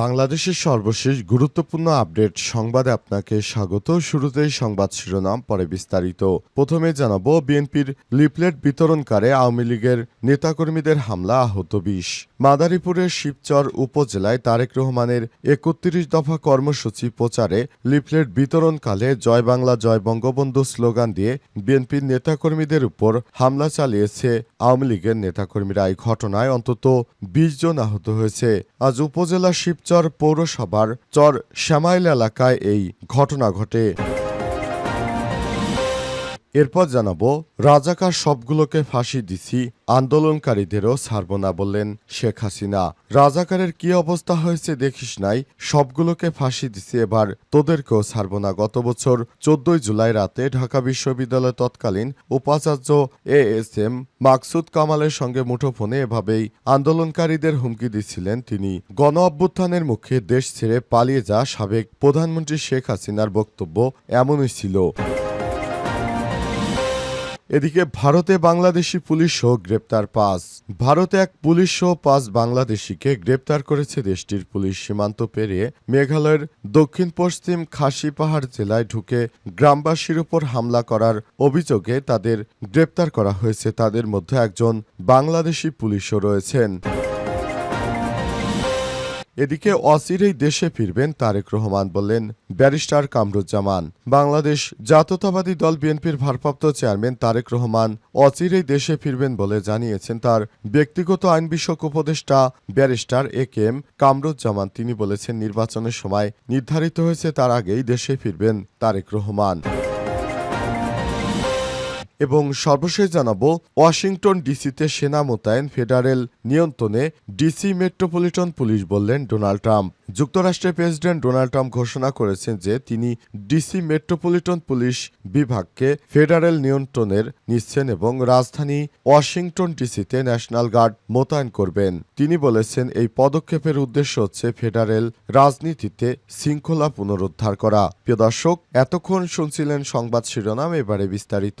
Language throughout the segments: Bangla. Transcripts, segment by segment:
বাংলাদেশের সর্বশেষ গুরুত্বপূর্ণ আপডেট সংবাদে আপনাকে স্বাগত। শুরুতেই সংবাদ শিরোনাম, পরে বিস্তারিত। প্রথমে জানাব, বিএনপির লিফলেট বিতরণকারে আওয়ামী লীগের নেতাকর্মীদের হামলা, আহত বিশ। মাদারীপুরের শিবচর উপজেলায় তারেক রহমানের একত্রিশ দফা কর্মসূচি প্রচারে লিফলেট বিতরণকালে জয় বাংলা, জয় বঙ্গবন্ধু স্লোগান দিয়ে বিএনপির নেতাকর্মীদের উপর হামলা চালিয়েছে আওয়ামী লীগের নেতাকর্মীরা। এই ঘটনায় অন্তত বিশ জন আহত হয়েছে। আজ উপজেলা শিবচর পৌরসভার চর শ্যামাইল এলাকায় এই ঘটনা ঘটে। এরপর জানাব, রাজাকার সবগুলোকে ফাঁসি দিছি, আন্দোলনকারীদেরও ছাড়ব না বললেন শেখ হাসিনা। রাজাকারের কি অবস্থা হয়েছে দেখিস নাই, সবগুলোকে ফাঁসি দিছি এবার, তোদেরকেও ছাড়ব না। গত বছর চোদ্দই জুলাই রাতে ঢাকা বিশ্ববিদ্যালয় তৎকালীন উপাচার্য এ এস এম মাকসুদ কামালের সঙ্গে মুঠোফোনে এভাবেই আন্দোলনকারীদের হুমকি দিচ্ছিলেন তিনি। গণ অভ্যুত্থানের মুখে দেশ ছেড়ে পালিয়ে যা সাবেক প্রধানমন্ত্রী শেখ হাসিনার বক্তব্য এমনই ছিল। এদিকে ভারতে বাংলাদেশি পুলিশ ও গ্রেপ্তার পাঁচ। ভারতে এক পুলিশ সহ পাঁচ বাংলাদেশিকে গ্রেপ্তার করেছে দেশটির পুলিশ সীমান্ত পেরিয়ে মেঘালয়ের দক্ষিণ পশ্চিম খাসি পাহাড় জেলায় ঢুকে গ্রামবাসীর উপর হামলা করার অভিযোগে তাদের গ্রেপ্তার করা হয়েছে। তাদের মধ্যে একজন বাংলাদেশি পুলিশও রয়েছেন। এদিকে অচিরেই দেশে ফিরবেন তারেক রহমান বললেন ব্যারিস্টার কামরুজ্জামান। বাংলাদেশ জাতীয়তাবাদী দল বিএনপির ভারপ্রাপ্ত চেয়ারম্যান তারেক রহমান অচিরেই দেশে ফিরবেন বলে জানিয়েছেন তার ব্যক্তিগত আইন বিষয়ক উপদেষ্টা barrister A K M Kamruzzaman. তিনি বলেছেন, নির্বাচনের সময় নির্ধারিত হয়েছে তার আগেই দেশে ফিরবেন তারেক রহমান। এবং সর্বশেষ জানাব, ওয়াশিংটন ডিসিতে সেনা মোতায়েন ফেডারেল নিয়ন্ত্রণে ডিসি মেট্রোপলিটন পুলিশ বললেন ডোনাল্ড ট্রাম্প। যুক্তরাষ্ট্রের প্রেসিডেন্ট ডোনাল্ড ট্রাম্প ঘোষণা করেছেন যে তিনি ডিসি মেট্রোপলিটন পুলিশ বিভাগকে ফেডারেল নিয়ন্ত্রণের নিচ্ছেন এবং রাজধানী ওয়াশিংটন ডিসিতে ন্যাশনাল গার্ড মোতায়েন করবেন। তিনি বলেছেন, এই পদক্ষেপের উদ্দেশ্য হচ্ছে ফেডারেল রাজনীতিতে শৃঙ্খলা পুনরুদ্ধার করা। প্রিয় দর্শক, এতক্ষণ শুনছিলেন সংবাদ শিরোনাম, এবারে বিস্তারিত।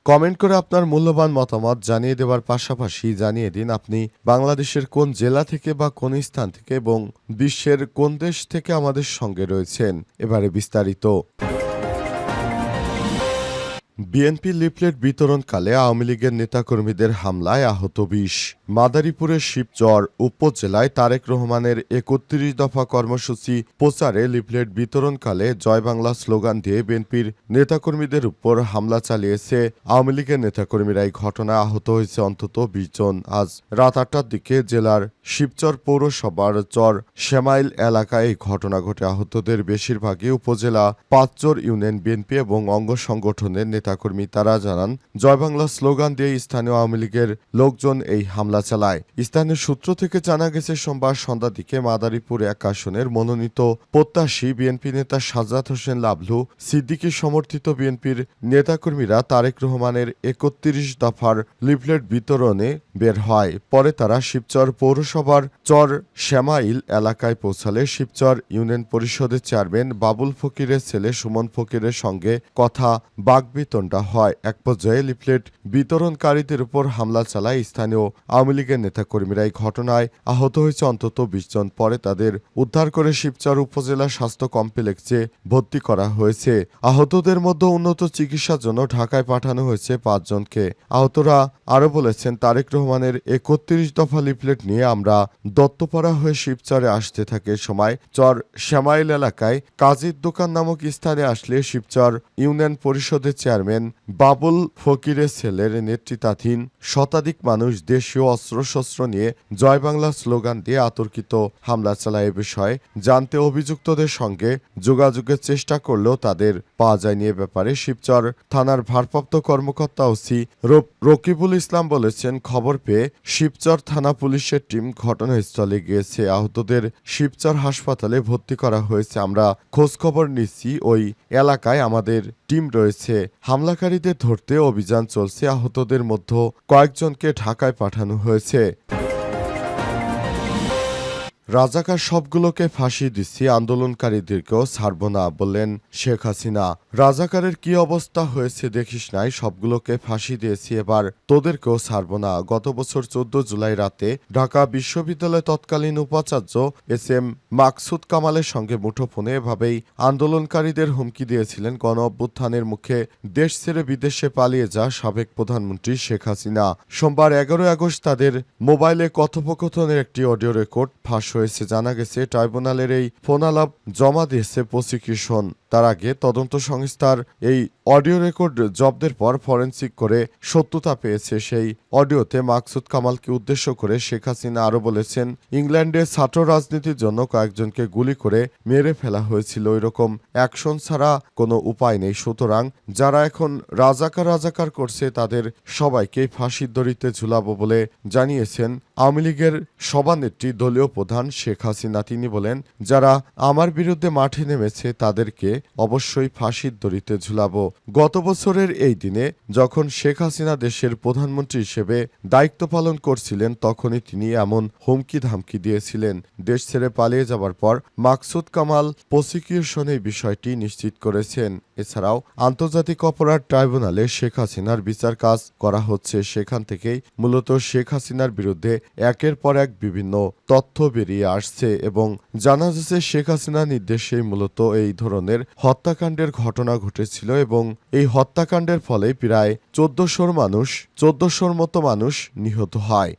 কমেন্ট করে আপনার মূল্যবান মতামত জানিয়ে দেওয়ার পাশাপাশি জানিয়ে দিন আপনি বাংলাদেশের কোন জেলা থেকে বা কোন স্থান থেকে এবং বিশ্বের কোন দেশ থেকে আমাদের সঙ্গে রয়েছেন। এবারে বিস্তারিত। বিএনপি লিফলেট বিতরণকালে আওয়ামী লীগের নেতাকর্মীদের হামলায় আহত বিশ। মাদারীপুরের শিবচর উপজেলায় তারেক রহমানের একত্রিশ দফা কর্মসূচি প্রচারে লিফলেট বিতরণকালে জয় বাংলা স্লোগান দিয়ে বিএনপির নেতাকর্মীদের উপর হামলা চালিয়েছে আওয়ামী লীগের নেতাকর্মীরা। এই ঘটনায় আহত হয়েছে অন্তত বিশ জন। আজ রাত আটটার দিকে জেলার শিবচর পৌরসভার চর শ্যামাইল এলাকায় এই ঘটনা ঘটে। আহতদের বেশিরভাগই উপজেলা পাঁচচর ইউনিয়ন বিএনপি এবং অঙ্গ সংগঠনের নেতাকর্মী তারা জানান, জয় বাংলা স্লোগান দিয়ে স্থানীয় আওয়ামী লীগের লোকজন এই হামলা চালায়। স্থানীয় সূত্র থেকে জানা গেছে, সোমবার সন্ধ্যার দিকে মাদারীপুর এক আসনের মনোনীত প্রত্যাশী বিএনপি নেতা সাজাদ হোসেন লাভলু সিদ্দিকী সমর্থিত বিএনপির নেতাকর্মীরা তারেক রহমানের একত্রিশ দফার লিফলেট বিতরণে বের হয়। পরে তারা শিবচর পৌরসভার চর শ্যামাইল এলাকায় পৌঁছালে শিবচর ইউনিয়ন পরিষদের চেয়ারম্যান বাবুল ফকিরের ছেলে সুমন ফকিরের সঙ্গে কথা বাগবিতণ্ডা হয়। এক পর্যায়ে লিফলেট বিতরণকারীদের উপর হামলা চালায় স্থানীয় আওয়ামী লীগের নেতাকর্মীরা। এই ঘটনায় আহত হয়েছে অন্তত বিশ জন। পরে তাদের উদ্ধার করে শিবচর উপজেলা স্বাস্থ্য কমপ্লেক্সে ভর্তি করা হয়েছে। আহতদের মধ্যে উন্নত চিকিৎসার জন্য ঢাকায় পাঠানো হয়েছে পাঁচজনকে আহতরা আরও বলেছেন, তারেক রহমানের একত্রিশ দফা লিফলেট নিয়ে আমরা দত্তপাড়া হয়ে শিবচরে আসতে থাকে। সময় চর শ্যামাইল এলাকায় কাজীর দোকান নামক স্থানে আসলে শিবচর ইউনিয়ন পরিষদের চেয়ারম্যান চেয়ারম্যান বাবুল ফকিরের ছেলের নেতৃত্বাধীন শতাধিক মানুষ দেশীয় অস্ত্রশস্ত্র নিয়ে জয় বাংলা স্লোগান দিয়ে আতর্কিত হামলা চালায় এ বিষয়ে। জানতে অভিযুক্তদের সঙ্গে যোগাযোগের চেষ্টা করলেও তাদের পাওয়া যায়নি এ ব্যাপারে। শিবচর থানার ভারপ্রাপ্ত কর্মকর্তা ওসি রকিবুল ইসলাম বলেছেন, খবর পেয়ে শিবচর থানা পুলিশের টিম ঘটনাস্থলে গিয়েছে। আহতদের শিবচর হাসপাতালে ভর্তি করা হয়েছে। আমরা খোঁজখবর নিচ্ছি। ওই এলাকায় আমাদের টিম রয়েছে। হামলাকারীদের ধরতে অভিযান চলছে আহতদের মধ্যে কয়েকজনকে ঢাকায় পাঠানো হয়েছে। রাজাকার সবগুলোকে ফাঁসি দিচ্ছি, আন্দোলনকারীদেরকেও ছাড়ব না বললেন শেখ হাসিনা। রাজাকারের কি অবস্থা হয়েছে দেখিস নাই, সবগুলোকে ফাঁসি দিয়েছি, এবার তোদেরকেও ছাড়ব না। গত বছর চোদ্দ জুলাই রাতে ঢাকা বিশ্ববিদ্যালয় তৎকালীন উপাচার্য এস এম মাকসুদ কামালের সঙ্গে মুঠোফোনে এভাবেই আন্দোলনকারীদের হুমকি দিয়েছিলেন। গণ অভ্যুত্থানের মুখে দেশ ছেড়ে বিদেশে পালিয়ে যা সাবেক প্রধানমন্ত্রী শেখ হাসিনা। সোমবার এগারোই আগস্ট তাদের মোবাইলে কথোপকথনের একটি অডিও রেকর্ড ফাঁস হয়েছে জানা গেছে, ট্রাইব্যুনালের এই ফোনালাপ জমা দিয়েছে প্রসিকিউশন। তার আগে তদন্ত সংস্থার এই অডিও রেকর্ড জব্দের পর ফরেনসিক করে সত্যতা পেয়েছে সেই অডিওতে। মাকসুদ কামালকে উদ্দেশ্য করে শেখ হাসিনা আরও বলেছেন ইংল্যান্ডে ছাত্র রাজনীতির জন্য কয়েকজনকে গুলি করে মেরে ফেলা হয়েছিল। এরকম অ্যাকশন ছাড়া কোনো উপায় নেই। সুতরাং যারা এখন রাজাকার রাজাকার করছে, তাদের সবাইকে ফাঁসির দড়িতে ঝুলাবো বলে জানিয়েছেন আওয়ামী লীগের সভানেত্রী, দলীয় প্রধান শেখ হাসিনা, তিনি বলেন, যারা আমার বিরুদ্ধে মাঠে নেমেছে, তাদেরকে অবশ্যই ফাঁসির দড়িতে ঝুলাব। গত বছরের এই দিনে যখন শেখ হাসিনা দেশের প্রধানমন্ত্রী হিসেবে দায়িত্ব পালন করছিলেন, তখনই তিনি এমন হুমকি ধামকি দিয়েছিলেন। দেশ ছেড়ে পালিয়ে যাবার পর মাকসুদ কামাল প্রসিকিউশন এই বিষয়টি নিশ্চিত করেছেন। এছাড়াও আন্তর্জাতিক অপরাধ ট্রাইব্যুনালে শেখ হাসিনার বিচার কাজ করা হচ্ছে। সেখান থেকেই মূলত শেখ হাসিনার বিরুদ্ধে একের পর এক বিভিন্ন তথ্য বেরিয়ে আসছে এবং জানা যাচ্ছে শেখ হাসিনার নির্দেশেই মূলত এই ধরনের হত্যাকাণ্ডের ঘটনা ঘটেছিল এবং এই হত্যাকাণ্ডের ফলে প্রায় চোদ্দশোর মানুষ, চোদ্দশোর মতো মানুষ নিহত হয়।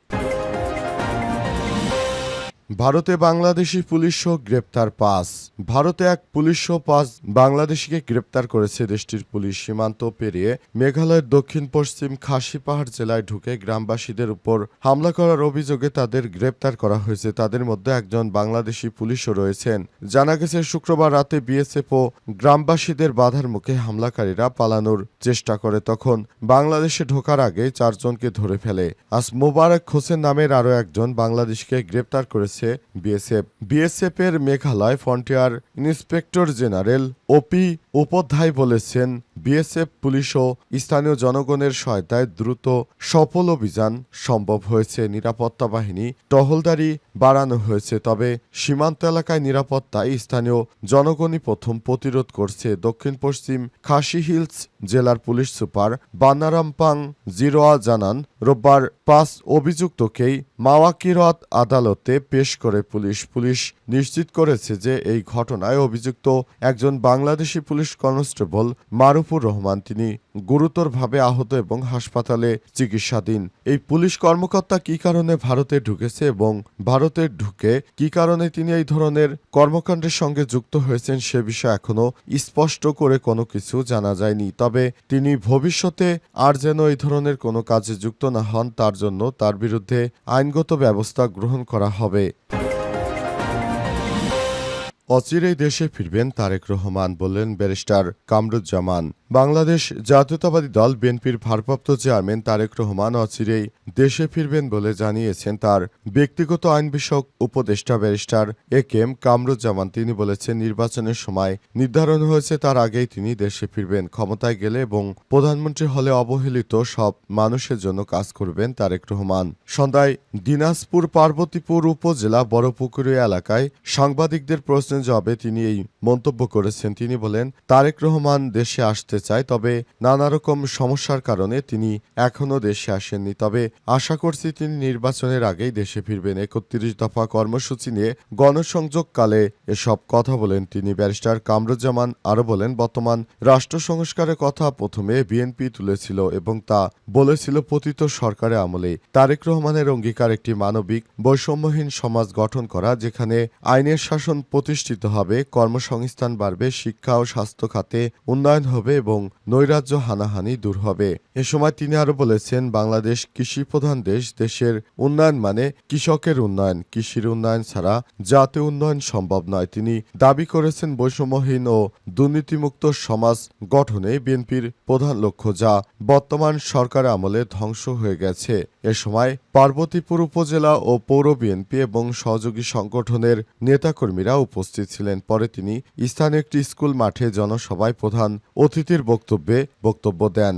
ভারতে বাংলাদেশি পুলিশও গ্রেপ্তার পাস ভারতে এক পুলিশও পাঁচ বাংলাদেশিকে গ্রেপ্তার করেছে দেশটির পুলিশ। সীমান্ত পেরিয়ে মেঘালয়ের দক্ষিণ পশ্চিম খাসি পাহাড় জেলায় ঢুকে গ্রামবাসীদের উপর হামলা করার অভিযোগে তাদের গ্রেপ্তার করা হয়েছে। তাদের মধ্যে একজন বাংলাদেশি পুলিশও রয়েছেন। জানা গেছে, শুক্রবার রাতে বিএসএফ ও গ্রামবাসীদের বাধার মুখে হামলাকারীরা পালানোর চেষ্টা করে। তখন বাংলাদেশে ঢোকার আগে চারজনকে ধরে ফেলে। আজ মোবারক হোসেন নামের আরও একজন বাংলাদেশকে গ্রেপ্তার করেছে। BSF BSF. এর Meghalaya frontier inspector general OP Upadhyay বলেছেন, বিএসএফ পুলিশ ও স্থানীয় জনগণের সহায়তায় দ্রুত সফল অভিযান সম্ভব হয়েছে। নিরাপত্তা বাহিনী টহলদারি বাড়ানো হয়েছে, তবে সীমান্ত এলাকায় নিরাপত্তায় স্থানীয় জনগণই প্রথম প্রতিরোধ করছে। দক্ষিণ পশ্চিম খাসি হিলস জেলার পুলিশ সুপার বানারামপাং জিরোয়া জানান, রোববার পাঁচ অভিযুক্তকেই মাওয়াকিরত আদালতে পেশ করে পুলিশ। পুলিশ নিশ্চিত করেছে যে এই ঘটনায় অভিযুক্ত একজন বাংলাদেশি পুলিশ কনস্টেবল মারুফুর রহমান তিনি গুরুতরভাবে আহত এবং হাসপাতালে চিকিৎসাধীন। এই পুলিশ কর্মকর্তা কি কারণে ভারতে ঢুকেছে এবং ভারতে ঢুকে কি কারণে তিনি এই ধরনের কর্মকাণ্ডের সঙ্গে যুক্ত হয়েছেন সে বিষয়ে এখনও স্পষ্ট করে কোনো কিছু জানা যায়নি। তবে তিনি ভবিষ্যতে আর যেন এই ধরনের কোনো কাজে যুক্ত না হন, তার জন্য তার বিরুদ্ধে আইনগত ব্যবস্থা গ্রহণ করা হবে। অচিরেই দেশে ফিরবেন তারেক রহমান বললেন ব্যারিস্টার কামরুজ্জামান। বাংলাদেশ জাতীয়তাবাদী দল বিএনপির ভারপ্রাপ্ত চেয়ারম্যান তারেক রহমান অচিরেই দেশে ফিরবেন বলে জানিয়েছেন তার ব্যক্তিগত আইন বিষয়ক উপদেষ্টা barrister A K M Kamruzzaman. তিনি বলেছেন, নির্বাচনের সময় নির্ধারণ হয়েছে, তার আগেই তিনি দেশে ফিরবেন, ক্ষমতায় গেলে এবং প্রধানমন্ত্রী হলে অবহেলিত সব মানুষের জন্য কাজ করবেন তারেক রহমান। সন্ধ্যায় দিনাজপুর পার্বতীপুর উপজেলা বড়পুকুরি এলাকায় সাংবাদিকদের প্রশ্নের জবাবে তিনি এই মন্তব্য করেছেন। তিনি বলেন, তারেক রহমান দেশে আসতে চায়, তবে নানা রকম সমস্যার কারণে তিনি এখনও দেশে আসেননি। তবে আশা করছি তিনি নির্বাচনের আগেই দেশে ফিরবেন। একত্রিশ দফা কর্মসূচি নিয়ে গণসংযোগকালে এসব কথা বলেন তিনি। ব্যারিস্টার কামরুজ্জামান আরও বলেন, বর্তমান রাষ্ট্র সংস্কারের কথা প্রথমে বিএনপি তুলেছিল এবং তা বলেছিল পতিত সরকারের আমলে। তারেক রহমানের অঙ্গীকার একটি মানবিক বৈষম্যহীন সমাজ গঠন করা, যেখানে আইনের শাসন প্রতিষ্ঠিত প্রতিষ্ঠিত হবে, কর্মসংস্থান বাড়বে, শিক্ষা ও স্বাস্থ্য খাতে উন্নয়ন হবে এবং নৈরাজ্য হানাহানি দূর হবে। এ সময় তিনি আরও বলেছেন, বাংলাদেশ কৃষি প্রধান দেশ, দেশের উন্নয়ন মানে কৃষকের উন্নয়ন। কৃষির উন্নয়ন ছাড়া জাতীয় উন্নয়ন সম্ভব নয়। তিনি দাবি করেছেন, বৈষম্যহীন ও দুর্নীতিমুক্ত সমাজ গঠনে বিএনপির প্রধান লক্ষ্য যা বর্তমান সরকার আমলে ধ্বংস হয়ে গেছে। এ সময় পার্বতীপুর উপজেলা ও পৌর বিএনপি এবং সহযোগী সংগঠনের নেতাকর্মীরা উপস্থিত ছিলেন। পরে তিনি স্থানীয় একটি স্কুল মাঠে জনসভায় প্রধান অতিথির বক্তব্যে বক্তব্য দেন।